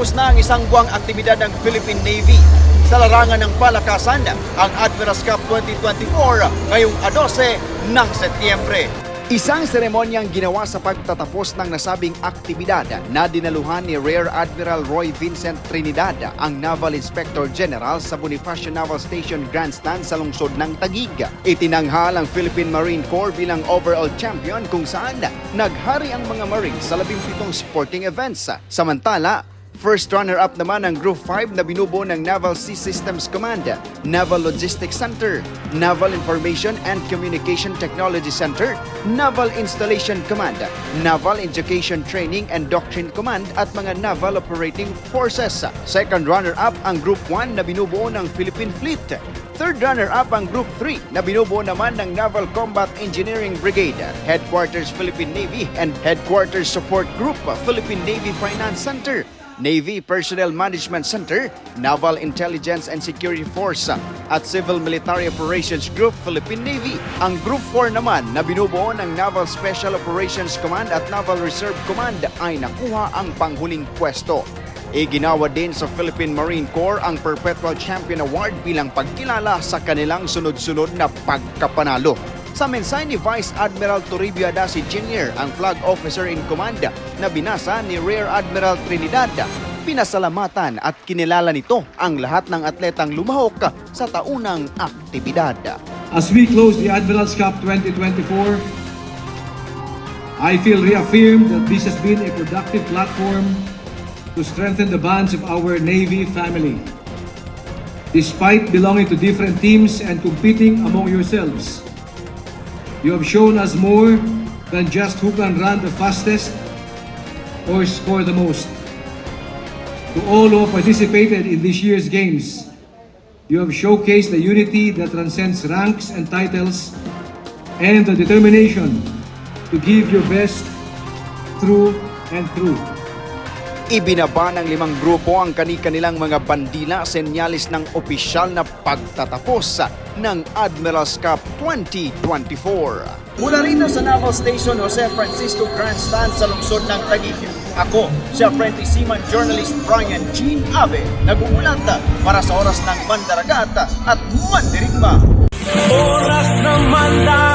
Nagtapos na ang isang buwang aktibidad ng Philippine Navy sa larangan ng palakasan ang Admirals Cup 2024 ngayong 12 ng Setyembre. Isang seremonyang ginawa sa pagtatapos ng nasabing aktibidad na dinaluhan ni Rear Admiral Roy Vincent Trinidad, ang Naval Inspector General sa Bonifacio Naval Station Grandstand sa lungsod ng Taguig. Itinanghal ang Philippine Marine Corps bilang overall champion kung saan naghari ang mga Marines sa 17 sporting events. Samantala, First runner-up naman ang Group 5 na binubuo ng Naval Sea Systems Command, Naval Logistics Center, Naval Information and Communication Technology Center, Naval Installation Command, Naval Education Training and Doctrine Command at mga Naval Operating Forces. Second runner-up ang Group 1 na binubuo ng Philippine Fleet. Third runner-up ang Group 3 na binubuo naman ng Naval Combat Engineering Brigade, Headquarters Philippine Navy and Headquarters Support Group Philippine Navy Finance Center. Navy Personnel Management Center, Naval Intelligence and Security Force at Civil Military Operations Group Philippine Navy. Ang Group 4 naman na binubuo ng Naval Special Operations Command at Naval Reserve Command ay nakuha ang panghuling pwesto. Iginawa din sa Philippine Marine Corps ang Perpetual Champion Award bilang pagkilala sa kanilang sunod-sunod na pagkapanalo. Sa mensahe ni Vice Admiral Toribio Adasi Jr., ang flag officer in command na binasa ni Rear Admiral Trinidad, pinasalamatan at kinilala nito ang lahat ng atletang lumahok sa taunang aktibidad. As we close the Admirals Cup 2024, I feel reaffirmed that this has been a productive platform to strengthen the bonds of our Navy family. Despite belonging to different teams and competing among yourselves, you have shown us more than just who can run the fastest or score the most. To all who participated in this year's games, you have showcased the unity that transcends ranks and titles and the determination to give your best through and through. Ibinaba ng limang grupo ang kani-kanilang mga bandila senyalis ng opisyal na pagtatapos ng Admirals Cup 2024. Mula rito sa Naval Station Jose Francisco Grandstand sa lungsod ng Taguig, ako si Apprentice Seaman Journalist Brian Jean Abe, nag-uulat para sa oras ng Mandaragat at Mandirigma. Oras ng mandaragat at mandirigma